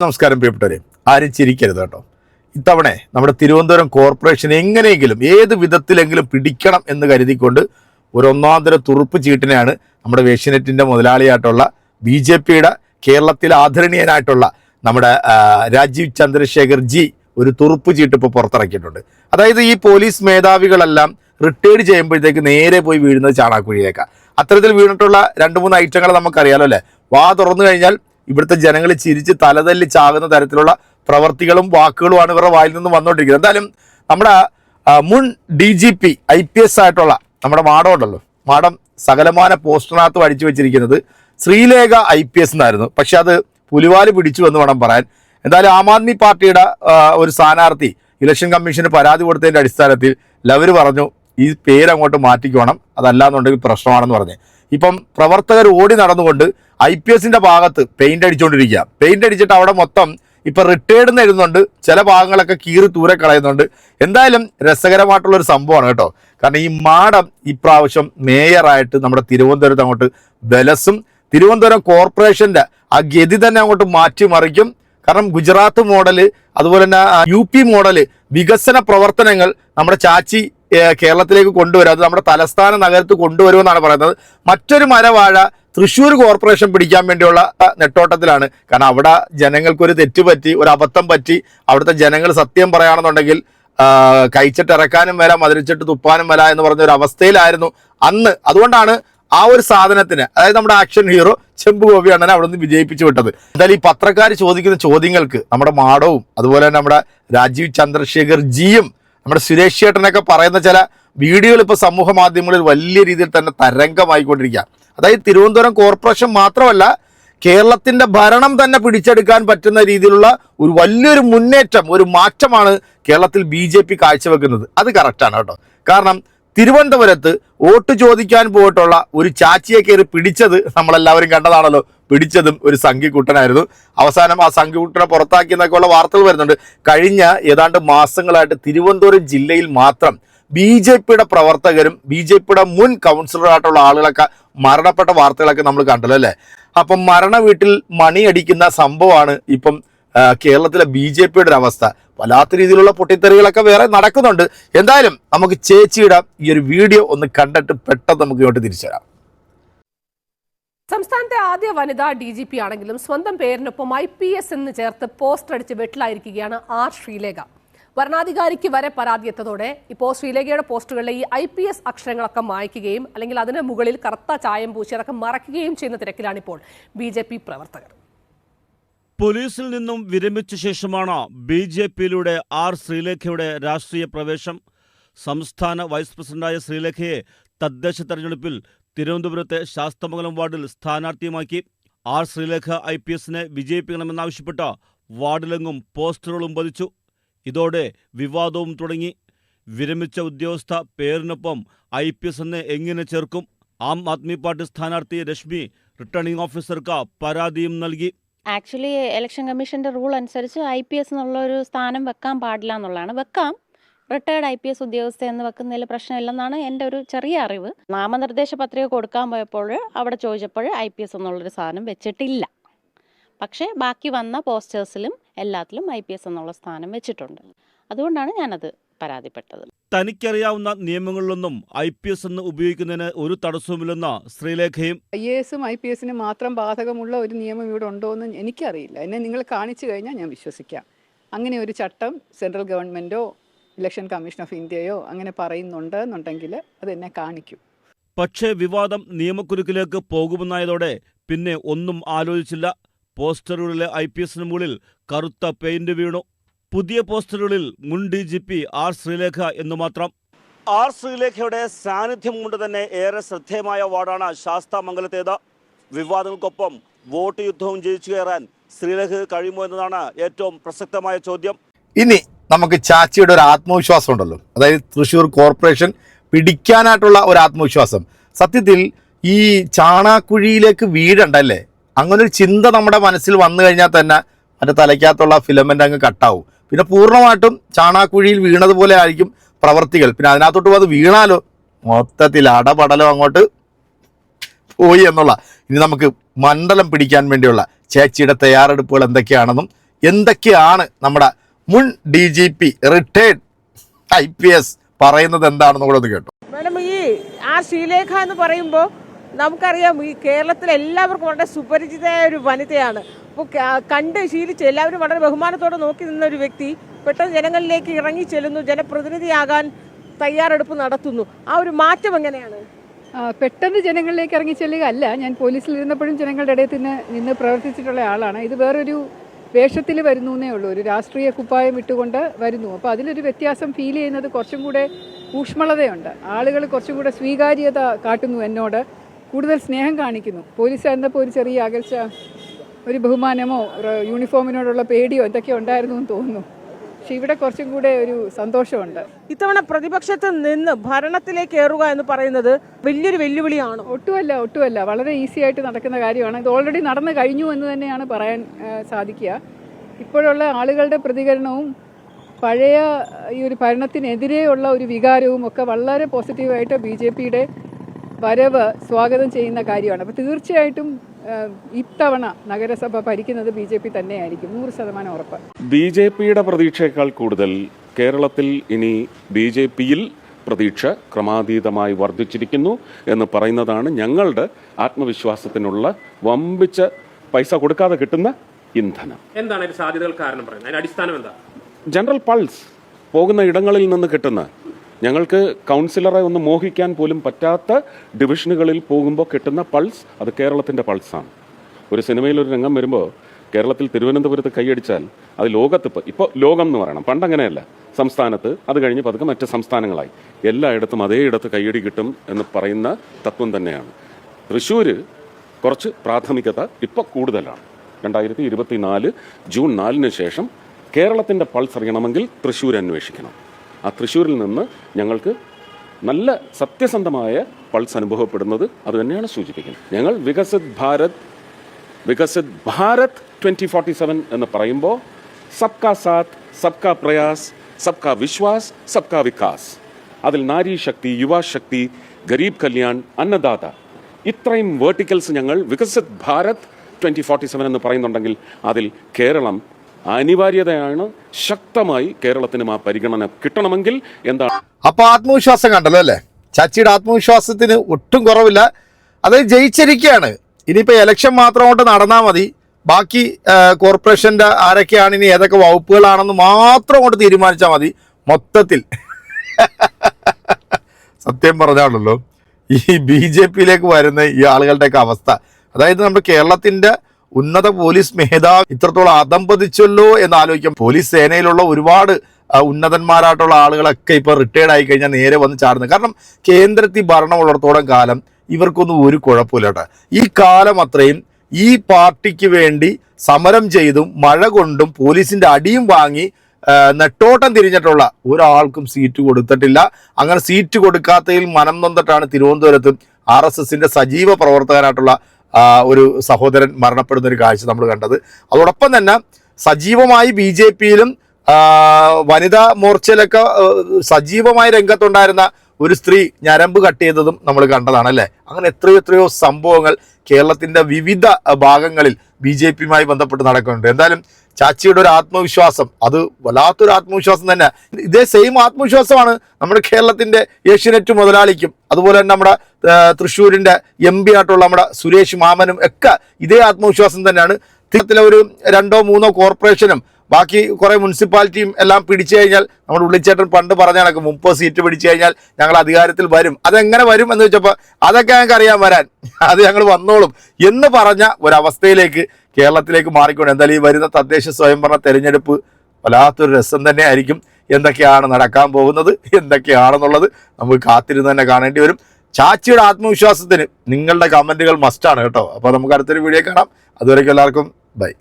നമസ്കാരം പ്രിയപ്പെട്ടവരെ. ആരും ചിരിക്കരുത് കേട്ടോ. ഇത്തവണ നമ്മുടെ തിരുവനന്തപുരം കോർപ്പറേഷൻ എങ്ങനെയെങ്കിലും ഏത് വിധത്തിലെങ്കിലും പിടിക്കണം എന്ന് കരുതിക്കൊണ്ട് ഒരു ഒന്നാന്തര തുറുപ്പ് ചീട്ടിനെയാണ് നമ്മുടെ വേഷ്യനെറ്റിന്റെ മുതലാളിയായിട്ടുള്ള ബി ജെ പിയുടെ കേരളത്തിൽ ആദരണീയനായിട്ടുള്ള നമ്മുടെ രാജീവ് ചന്ദ്രശേഖർ ജി ഒരു തുറുപ്പ് ചീട്ട് ഇപ്പോൾ പുറത്തിറക്കിയിട്ടുണ്ട്. അതായത് ഈ പോലീസ് മേധാവികളെല്ലാം റിട്ടയർഡ് ചെയ്യുമ്പോഴത്തേക്ക് നേരെ പോയി വീഴുന്നത് ചാണാക്കുഴിയിലേക്കാണ് അത്തരത്തിൽ വീണിട്ടുള്ള രണ്ട് മൂന്ന് ഐറ്റങ്ങൾ നമുക്കറിയാലോ അല്ലേ? വാ തുറന്നു കഴിഞ്ഞാൽ ഇവിടുത്തെ ജനങ്ങൾ ചിരിച്ച് തലതല്ലി ചാകുന്ന തരത്തിലുള്ള പ്രവർത്തികളും വാക്കുകളുമാണ് ഇവരുടെ വായിൽ നിന്ന് വന്നുകൊണ്ടിരിക്കുന്നത് എന്തായാലും നമ്മുടെ മുൻ D G P I P S ആയിട്ടുള്ള നമ്മുടെ മാഡം ഉണ്ടല്ലോ. മാഡം സകലമാന പോസ്റ്ററിനകത്ത് അടിച്ചു വെച്ചിരിക്കുന്നത് ശ്രീലേഖ ഐ പി എസ് എന്നായിരുന്നു. പക്ഷെ അത് പുലിവാൽ പിടിച്ചു എന്ന് വേണം പറയാൻ. എന്തായാലും ആം ആദ്മി പാർട്ടിയുടെ ഒരു സ്ഥാനാർത്ഥി ഇലക്ഷൻ കമ്മീഷന് പരാതി കൊടുത്തതിന്റെ അടിസ്ഥാനത്തിൽ ലവര് പറഞ്ഞു ഈ പേര് അങ്ങോട്ട് മാറ്റിക്കോണം. അതല്ലാന്നുണ്ടെങ്കിൽ പ്രശ്നമാണെന്ന് പറഞ്ഞു. ഇപ്പം പ്രവർത്തകർ ഓടി നടന്നുകൊണ്ട് ഐ പി എസിന്റെ ഭാഗത്ത് പെയിന്റ് അടിച്ചുകൊണ്ടിരിക്കുക പെയിന്റ് അടിച്ചിട്ട് അവിടെ മൊത്തം ഇപ്പൊ റിട്ടയർഡ് എന്ന് എഴുതുന്നുണ്ട്. ചില ഭാഗങ്ങളൊക്കെ കീറി ദൂരെ കളയുന്നുണ്ട്. എന്തായാലും രസകരമായിട്ടുള്ള ഒരു സംഭവമാണ് കേട്ടോ. കാരണം ഈ മാഡം ഇപ്രാവശ്യം മേയറായിട്ട് നമ്മുടെ തിരുവനന്തപുരത്ത് അങ്ങോട്ട് ബലസും തിരുവനന്തപുരം കോർപ്പറേഷന്റെ ആ ഗതി തന്നെ അങ്ങോട്ട് മാറ്റിമറിക്കും. കാരണം ഗുജറാത്ത് മോഡൽ അതുപോലെ തന്നെ യു പി മോഡൽ വികസന പ്രവർത്തനങ്ങൾ നമ്മുടെ ചാച്ചി കേരളത്തിലേക്ക് കൊണ്ടുവരും. അത് നമ്മുടെ തലസ്ഥാന നഗരത്ത് കൊണ്ടുവരുമെന്നാണ് പറയുന്നത്. മറ്റൊരു മരവാഴ തൃശ്ശൂർ കോർപ്പറേഷൻ പിടിക്കാൻ വേണ്ടിയുള്ള നെട്ടോട്ടത്തിലാണ്. കാരണം അവിടെ ജനങ്ങൾക്കൊരു തെറ്റ് പറ്റി ഒരു അബദ്ധം പറ്റി. അവിടുത്തെ ജനങ്ങൾ സത്യം പറയുകയാണെന്നുണ്ടെങ്കിൽ കഴിച്ചിട്ടിറക്കാനും വരാം മതിരിച്ചിട്ട് തുപ്പാനും വരാം എന്ന് പറഞ്ഞ ഒരു അവസ്ഥയിലായിരുന്നു അന്ന്. അതുകൊണ്ടാണ് ആ ഒരു സാധനത്തിന് അതായത് നമ്മുടെ ആക്ഷൻ ഹീറോ ചെമ്പ് ഗോപി അണ്ണനെ അവിടെ നിന്ന് വിജയിപ്പിച്ചു വിട്ടത്. എന്തായാലും ഈ പത്രക്കാർ ചോദിക്കുന്ന ചോദ്യങ്ങൾക്ക് നമ്മുടെ മാടവും അതുപോലെ തന്നെ നമ്മുടെ രാജീവ് ചന്ദ്രശേഖർ ജിയും നമ്മുടെ സുരേഷ് ചേട്ടനൊക്കെ പറയുന്ന ചില വീഡിയോകൾ ഇപ്പോൾ സമൂഹ മാധ്യമങ്ങളിൽ വലിയ രീതിയിൽ തന്നെ തരംഗമായിക്കൊണ്ടിരിക്കുക. അതായത് തിരുവനന്തപുരം കോർപ്പറേഷൻ മാത്രമല്ല കേരളത്തിന്റെ ഭരണം തന്നെ പിടിച്ചെടുക്കാൻ പറ്റുന്ന രീതിയിലുള്ള ഒരു വലിയൊരു മുന്നേറ്റം ഒരു മാറ്റമാണ് കേരളത്തിൽ ബി ജെ പി കാഴ്ചവെക്കുന്നത്. അത് കറക്റ്റാണ് കേട്ടോ. കാരണം തിരുവനന്തപുരത്ത് വോട്ട് ചോദിക്കാൻ പോയിട്ടുള്ള ഒരു ചാച്ചിയെ കയറി പിടിച്ചത് നമ്മളെല്ലാവരും കണ്ടതാണല്ലോ. പിടിച്ചതും ഒരു സംഘിക്കുട്ടനായിരുന്നു. അവസാനം ആ സംഘിക്കുട്ടനെ പുറത്താക്കിയെന്നൊക്കെ ഉള്ള വാർത്തകൾ വരുന്നുണ്ട്. കഴിഞ്ഞ ഏതാണ്ട് മാസങ്ങളായിട്ട് തിരുവനന്തപുരം ജില്ലയിൽ മാത്രം ബി ജെ പിയുടെ പ്രവർത്തകരും ബി ജെ പിയുടെ മുൻ കൗൺസിലറായിട്ടുള്ള ആളുകളൊക്കെ മരണപ്പെട്ട വാർത്തകളൊക്കെ നമ്മൾ കണ്ടല്ലോ അല്ലേ? അപ്പം മരണ വീട്ടിൽ മണിയടിക്കുന്ന സംഭവമാണ് ഇപ്പം കേരളത്തിലെ ബി ജെ പിയുടെ ഒരു അവസ്ഥ. വല്ലാത്ത രീതിയിലുള്ള പൊട്ടിത്തെറികളൊക്കെ വേറെ നടക്കുന്നുണ്ട്. എന്തായാലും നമുക്ക് ചേച്ചിയുടെ ഈ ഒരു വീഡിയോ ഒന്ന് കണ്ടിട്ട് പെട്ടെന്ന് നമുക്ക് ഇങ്ങോട്ട് തിരിച്ചു വരാം സംസ്ഥാനത്തെ ആദ്യ വനിതാ ഡി ജി പി ആണെങ്കിലും സ്വന്തം പേരിനൊപ്പം ഐ പി എസ് എന്ന് ചേർത്ത് പോസ്റ്റർ അടിച്ച് വെട്ടിലായിരിക്കുകയാണ് ആർ ശ്രീലേഖ. വരണാധികാരിക്ക് വരെ പരാതി എത്തതോടെ ഇപ്പോൾ ശ്രീലേഖയുടെ പോസ്റ്ററുകളിലെ ഈ ഐ പി എസ് അക്ഷരങ്ങളൊക്കെ മായ്ക്കുകയും അല്ലെങ്കിൽ അതിന് മുകളിൽ കറുത്ത ചായം പൂശി അതൊക്കെ മറയ്ക്കുകയും ചെയ്യുന്ന തിരക്കിലാണിപ്പോൾ ബി ജെ പി പ്രവർത്തകർ. പോലീസിൽ നിന്നും വിരമിച്ച ശേഷമാണ് ബി ജെ പിയിലൂടെ ആർ ശ്രീലേഖയുടെ രാഷ്ട്രീയ പ്രവേശം. സംസ്ഥാന വൈസ് പ്രസിഡന്റായ ശ്രീലേഖയെ തദ്ദേശ തെരഞ്ഞെടുപ്പിൽ തിരുവനന്തപുരത്തെ ശാസ്തമംഗലം വാർഡിൽ സ്ഥാനാർത്ഥിയുമാക്കി ആർ ശ്രീലേഖ ഐ പി എസിനെ വിജയിപ്പിക്കണമെന്നാവശ്യപ്പെട്ട് വാർഡിലെങ്ങും പോസ്റ്ററുകളും പതിച്ചു. ഇതോടെ വിവാദവും തുടങ്ങി. വിരമിച്ച ഉദ്യോഗസ്ഥ പേരിനൊപ്പം ഐ പി എസ് എന്ന് എങ്ങനെ ചേർക്കും? ആം ആദ്മി പാർട്ടി സ്ഥാനാർത്ഥി രശ്മി റിട്ടേണിംഗ് ഓഫീസർക്ക് പരാതിയും നൽകി. ആക്ച്വലി ഇലക്ഷൻ കമ്മീഷന്റെ റൂൾ അനുസരിച്ച് ഐ പി എസ് എന്നുള്ള ഒരു സ്ഥാനം വെക്കാൻ പാടില്ല എന്നുള്ളതാണ്. വെക്കാം. റിട്ടയർഡ് ഐ പി എസ് ഉദ്യോഗസ്ഥ എന്ന് വെക്കുന്നതിൽ പ്രശ്നമില്ലെന്നാണ് എന്റെ ഒരു ചെറിയ അറിവ്. നാമനിർദ്ദേശ പത്രിക കൊടുക്കാൻ പോയപ്പോൾ അവിടെ ചോദിച്ചപ്പോൾ ഐ പി എസ് എന്നുള്ളൊരു സാധനം വെച്ചിട്ടില്ല. പക്ഷേ ബാക്കി വന്ന പോസ്റ്റേഴ്സിലും എല്ലാത്തിലും ഐ പി എസ് എന്നുള്ള സ്ഥാനം വെച്ചിട്ടുണ്ട്. അതുകൊണ്ടാണ് ഞാനത് പരാതിപ്പെട്ടത്. തനിക്കറിയാവുന്ന നിയമങ്ങളിലൊന്നും ഐ പി എസ് എന്ന് ഉപയോഗിക്കുന്നതിന് ഒരു തടസ്സവുമില്ലെന്ന ശ്രീലേഖയും ഐ എ എസും ഐ പി എസിനും മാത്രം ബാധകമുള്ള ഒരു നിയമം ഇവിടെ ഉണ്ടോ എന്ന് എനിക്കറിയില്ല. എന്നെ നിങ്ങൾ കാണിച്ചു കഴിഞ്ഞാൽ ഞാൻ വിശ്വസിക്കാം. അങ്ങനെ ഒരു ചട്ടം സെൻട്രൽ ഗവൺമെന്റോ ഇലക്ഷൻ കമ്മീഷൻ ഓഫ് ഇന്ത്യയോ അങ്ങനെ പറയുന്നുണ്ട് എന്നുണ്ടെങ്കിൽ അത് എന്നെ കാണിക്കും. പക്ഷേ വിവാദം നിയമക്കുരുക്കിലേക്ക് പോകുമെന്നായതോടെ പിന്നെ ഒന്നും ആലോചിച്ചില്ല. പോസ്റ്ററുകളിലെ ഐ പി എസിന് മുകളിൽ കറുത്ത പെയിന്റ് വീണു. പുതിയ പോസ്റ്ററുകളിൽ മുൻ D G P R Sreelekha എന്ന് മാത്രം. ആർ ശ്രീലേഖയുടെ സാന്നിധ്യം കൊണ്ട് തന്നെ ഏറെ ശ്രദ്ധേയമായ വാർഡാണ് ശാസ്താമംഗലത്തേത് വിവാദങ്ങൾക്കൊപ്പം വോട്ട് യുദ്ധവും ജയിച്ചു കയറാൻ ശ്രീലേഖ കഴിയുമോ എന്നതാണ് ഏറ്റവും പ്രസക്തമായ ചോദ്യം. ഇനി നമുക്ക് ചാച്ചിയുടെ ഒരു ആത്മവിശ്വാസം ഉണ്ടല്ലോ. അതായത് തൃശ്ശൂർ കോർപ്പറേഷൻ പിടിക്കാനായിട്ടുള്ള ഒരു ആത്മവിശ്വാസം. സത്യത്തിൽ ഈ ചാണാക്കുഴിയിലേക്ക് വീഴണ്ടല്ലേ? അങ്ങനെ ഒരു ചിന്ത നമ്മുടെ മനസ്സിൽ വന്നു കഴിഞ്ഞാൽ തന്നെ അതിന്റെ തലയ്ക്കകത്തുള്ള ഫിലമെന്റ് അങ്ങ് കട്ടാവും. പിന്നെ പൂർണമായിട്ടും ചാണാക്കുഴിയിൽ വീണതുപോലെ ആയിരിക്കും പ്രവർത്തികൾ. പിന്നെ അതിനകത്തോട്ട് അത് വീണാലോ? മൊത്തത്തിൽ അടപടലോ അങ്ങോട്ട് പോയി എന്നുള്ള. ഇനി നമുക്ക് മണ്ഡലം പിടിക്കാൻ വേണ്ടിയുള്ള ചേച്ചിയുടെ തയ്യാറെടുപ്പുകൾ എന്തൊക്കെയാണെന്നും എന്തൊക്കെയാണ് നമ്മുടെ മുൻ D G P retired I P S പറയുന്നത് എന്താണെന്ന് കൂടെ ഒന്ന് കേട്ടു. മാഡം ഈ ആ ശ്രീലേഖ എന്ന് പറയുമ്പോൾ നമുക്കറിയാം ഈ കേരളത്തിലെ എല്ലാവർക്കും വളരെ സുപരിചിതയായ ഒരു വനിതയാണ്. അപ്പോൾ കണ്ട് ശീലിച്ച് എല്ലാവരും വളരെ ബഹുമാനത്തോടെ നോക്കി നിന്ന ഒരു വ്യക്തി പെട്ടെന്ന് ജനങ്ങളിലേക്ക് ഇറങ്ങി ചെല്ലുന്നു ജനപ്രതിനിധിയാകാൻ തയ്യാറെടുപ്പ് നടത്തുന്നു. ആ ഒരു മാറ്റം എങ്ങനെയാണ്? പെട്ടെന്ന് ജനങ്ങളിലേക്ക് ഇറങ്ങി ചെല്ലുക അല്ല ഞാൻ പോലീസിൽ ഇരുന്നപ്പോഴും ജനങ്ങളുടെ ഇടയിൽ നിന്ന് നിന്ന് പ്രവർത്തിച്ചിട്ടുള്ള ആളാണ്. ഇത് വേറൊരു വേഷത്തിൽ വരുന്നു എന്നേ ഉള്ളൂ. ഒരു രാഷ്ട്രീയ കുപ്പായം ഇട്ടുകൊണ്ട് വരുന്നു. അപ്പോൾ അതിലൊരു വ്യത്യാസം ഫീൽ ചെയ്യുന്നത് കുറച്ചും കൂടെ ഊഷ്മളതയുണ്ട്. ആളുകൾ കുറച്ചും കൂടെ സ്വീകാര്യത കാട്ടുന്നു എന്നോട്. കൂടുതൽ സ്നേഹം കാണിക്കുന്നു. പോലീസായിരുന്നപ്പോൾ ഒരു ചെറിയ അകൽച്ച ഒരു ബഹുമാനമോ യൂണിഫോമിനോടുള്ള പേടിയോ എന്തൊക്കെയോ ഉണ്ടായിരുന്നു എന്ന് തോന്നുന്നു. പക്ഷെ ഇവിടെ കുറച്ചും കൂടെ ഒരു സന്തോഷമുണ്ട്. ഇത്തവണ പ്രതിപക്ഷത്ത് നിന്ന് ഭരണത്തിലേക്ക് കയറുക എന്ന് പറയുന്നത് വലിയൊരു വെല്ലുവിളിയാണ്. ഒട്ടുമല്ല ഒട്ടുമല്ല. വളരെ ഈസി ആയിട്ട് നടക്കുന്ന കാര്യമാണ്. ഇത് ഓൾറെഡി നടന്നു കഴിഞ്ഞു എന്ന് തന്നെയാണ് പറയാൻ സാധിക്കുക. ഇപ്പോഴുള്ള ആളുകളുടെ പ്രതികരണവും പഴയ ഈ ഒരു ഭരണത്തിനെതിരെയുള്ള ഒരു വികാരവും ഒക്കെ വളരെ പോസിറ്റീവായിട്ട് ബി ജെ പിയുടെ വരവ് സ്വാഗതം ചെയ്യുന്ന കാര്യമാണ്. അപ്പോൾ തീർച്ചയായിട്ടും ഇത്തവണ നഗരസഭ ഭരിക്കുന്നത് ബി ജെ പി തന്നെയായിരിക്കും. നൂറ് ശതമാനം ഉറപ്പ്. ബി ജെ പിയുടെ പ്രതീക്ഷയേക്കാൾ കൂടുതൽ കേരളത്തിൽ ഇനി ബി ജെ പിയിൽ പ്രതീക്ഷ ക്രമാതീതമായി വർദ്ധിച്ചിരിക്കുന്നു എന്ന് പറയുന്നതാണ് ഞങ്ങളുടെ ആത്മവിശ്വാസത്തിനുള്ള വമ്പിച്ച പൈസ കൊടുക്കാതെ കിട്ടുന്ന ഇന്ധനം. എന്താണ് സാധ്യതകൾ കാരണം പറയുന്നത്? അതിന്റെ അടിസ്ഥാനം എന്താ? ജനറൽ പൾസ് പോകുന്ന ഇടങ്ങളിൽ നിന്ന് കിട്ടുന്ന ഞങ്ങൾക്ക് കൗൺസിലറെ ഒന്ന് മോഹിക്കാൻ പോലും പറ്റാത്ത ഡിവിഷനുകളിൽ പോകുമ്പോൾ കിട്ടുന്ന പൾസ് അത് കേരളത്തിന്റെ പൾസാണ് ഒരു സിനിമയിൽ ഒരു രംഗം വരുമ്പോൾ കേരളത്തിൽ തിരുവനന്തപുരത്ത് കൈയടിച്ചാൽ അത് ലോകത്തിപ്പോൾ ഇപ്പോൾ ലോകം എന്ന് പറയണം. പണ്ടങ്ങനെയല്ല സംസ്ഥാനത്ത് അത് കഴിഞ്ഞ് പതുക്കെ മറ്റ് സംസ്ഥാനങ്ങളായി. എല്ലായിടത്തും അതേ ഇടത്ത് കൈയടി കിട്ടും എന്ന് പറയുന്ന തത്വം തന്നെയാണ്. തൃശ്ശൂർ കുറച്ച് പ്രാഥമികത ഇപ്പോൾ കൂടുതലാണ്. രണ്ടായിരത്തി ജൂൺ നാലിന് ശേഷം കേരളത്തിന്റെ പൾസ് അറിയണമെങ്കിൽ തൃശ്ശൂർ അന്വേഷിക്കണം. ആ തൃശ്ശൂരിൽ നിന്ന് ഞങ്ങൾക്ക് നല്ല സത്യസന്ധമായ പൾസ് അനുഭവപ്പെടുന്നത് അതുതന്നെയാണ് സൂചിപ്പിക്കുന്നത്. ഞങ്ങൾ Viksit Bharat Viksit Bharat twenty forty seven എന്ന് പറയുമ്പോൾ സബ്കാ സാത്ത് സബ്കാ പ്രയാസ് സബ്കാ വിശ്വാസ് സബ്കാ വികാസ്. അതിൽ നാരി ശക്തി യുവാശക്തി ഗരീബ് കല്യാൺ അന്നദാത. ഇത്രയും വേർട്ടിക്കൽസ് ഞങ്ങൾ Viksit Bharat twenty forty seven എന്ന് പറയുന്നുണ്ടെങ്കിൽ അതിൽ കേരളം അനിവാര്യതയാണ് ശക്തമായി കേരളത്തിനും ആ പരിഗണന കിട്ടണമെങ്കിൽ എന്താണ്? അപ്പൊ ആത്മവിശ്വാസം കണ്ടല്ലോ അല്ലേ? ചാച്ചിയുടെ ആത്മവിശ്വാസത്തിന് ഒട്ടും കുറവില്ല. അത് ജയിച്ചിരിക്കുകയാണ്. ഇനിയിപ്പോ ഇലക്ഷൻ മാത്രം കൊണ്ട് നടന്നാൽ മതി. ബാക്കി കോർപ്പറേഷന്റെ ആരൊക്കെയാണ് ഇനി ഏതൊക്കെ വകുപ്പുകളാണെന്ന് മാത്രം കൊണ്ട് തീരുമാനിച്ചാൽ മതി. മൊത്തത്തിൽ. സത്യം പറഞ്ഞാണല്ലോ. ഈ ബി ജെ പിയിലേക്ക് വരുന്ന ഈ ആളുകളുടെയൊക്കെ അവസ്ഥ. അതായത് നമ്മുടെ കേരളത്തിന്റെ ഉന്നത പോലീസ് മേധാവി ഇത്രത്തോളം അതമ്പതിച്ചല്ലോ എന്ന് ആലോചിക്കാം പോലീസ് സേനയിലുള്ള ഒരുപാട് ഉന്നതന്മാരായിട്ടുള്ള ആളുകളൊക്കെ ഇപ്പൊ റിട്ടയർഡ് ആയി കഴിഞ്ഞാൽ നേരെ വന്ന് ചാടുന്നത്. കാരണം കേന്ദ്രത്തിൽ ഭരണമുള്ളിടത്തോളം കാലം ഇവർക്കൊന്നും ഒരു കുഴപ്പമില്ല ഈ കാലം അത്രയും ഈ പാർട്ടിക്ക് വേണ്ടി സമരം ചെയ്തും മഴ കൊണ്ടും പോലീസിന്റെ അടിയും വാങ്ങി നെട്ടോട്ടം തിരിഞ്ഞിട്ടുള്ള ഒരാൾക്കും സീറ്റ് കൊടുത്തിട്ടില്ല. അങ്ങനെ സീറ്റ് കൊടുക്കാത്തതിൽ മനം നൊന്നിട്ടാണ് തിരുവനന്തപുരത്ത് ആർ എസ് സജീവ പ്രവർത്തകനായിട്ടുള്ള ഒരു സഹോദരൻ മരണപ്പെടുന്ന ഒരു കാഴ്ച നമ്മൾ കണ്ടത്. അതോടൊപ്പം തന്നെ സജീവമായി ബി ജെ പിയിലും വനിതാ മോർച്ചയിലൊക്കെ സജീവമായി രംഗത്തുണ്ടായിരുന്ന ഒരു സ്ത്രീ ഞരമ്പ് കട്ട് ചെയ്തതും നമ്മൾ കണ്ടതാണ് അല്ലേ? അങ്ങനെ എത്രയോ എത്രയോ സംഭവങ്ങൾ കേരളത്തിന്റെ വിവിധ ഭാഗങ്ങളിൽ ബി ജെ പിയുമായി ബന്ധപ്പെട്ട് നടക്കുന്നുണ്ട്. എന്തായാലും ചാച്ചിയുടെ ഒരു ആത്മവിശ്വാസം അത് വല്ലാത്തൊരു ആത്മവിശ്വാസം തന്നെ. ഇതേ സെയിം ആത്മവിശ്വാസമാണ് നമ്മുടെ കേരളത്തിന്റെ ഏഷ്യനെറ്റ് മുതലാളിക്കും അതുപോലെ തന്നെ നമ്മുടെ തൃശ്ശൂരിന്റെ എം പി ആയിട്ടുള്ള നമ്മുടെ സുരേഷ് മാമനും ഒക്കെ ഇതേ ആത്മവിശ്വാസം തന്നെയാണ്. കേരളത്തിലെ ഒരു രണ്ടോ മൂന്നോ കോർപ്പറേഷനും ബാക്കി കുറേ മുനിസിപ്പാലിറ്റിയും എല്ലാം പിടിച്ചു കഴിഞ്ഞാൽ നമ്മുടെ ഉള്ളിച്ചേട്ടൻ പണ്ട് പറഞ്ഞ കണക്ക് മുപ്പത് സീറ്റ് പിടിച്ചു കഴിഞ്ഞാൽ ഞങ്ങൾ അധികാരത്തിൽ വരും. അതെങ്ങനെ വരും എന്ന് വെച്ചപ്പോൾ അതൊക്കെ ഞങ്ങൾക്ക് അറിയാൻ വരാൻ. അത് ഞങ്ങൾ വന്നോളും എന്ന് പറഞ്ഞ ഒരവസ്ഥയിലേക്ക് കേരളത്തിലേക്ക് മാറിക്കൊണ്ട് എന്തായാലും ഈ വരുന്ന തദ്ദേശ സ്വയംഭരണ തെരഞ്ഞെടുപ്പ് വല്ലാത്തൊരു രസം തന്നെ ആയിരിക്കും. എന്തൊക്കെയാണ് നടക്കാൻ പോകുന്നത് എന്തൊക്കെയാണെന്നുള്ളത് നമുക്ക് കാത്തിരുന്ന് തന്നെ കാണേണ്ടി വരും. ചാച്ചിയുടെ ആത്മവിശ്വാസത്തിന് നിങ്ങളുടെ കമന്റുകൾ മസ്റ്റാണ് കേട്ടോ. അപ്പോൾ നമുക്ക് അടുത്തൊരു വീഡിയോ കാണാം. അതുവരേക്കും എല്ലാവർക്കും ബൈ.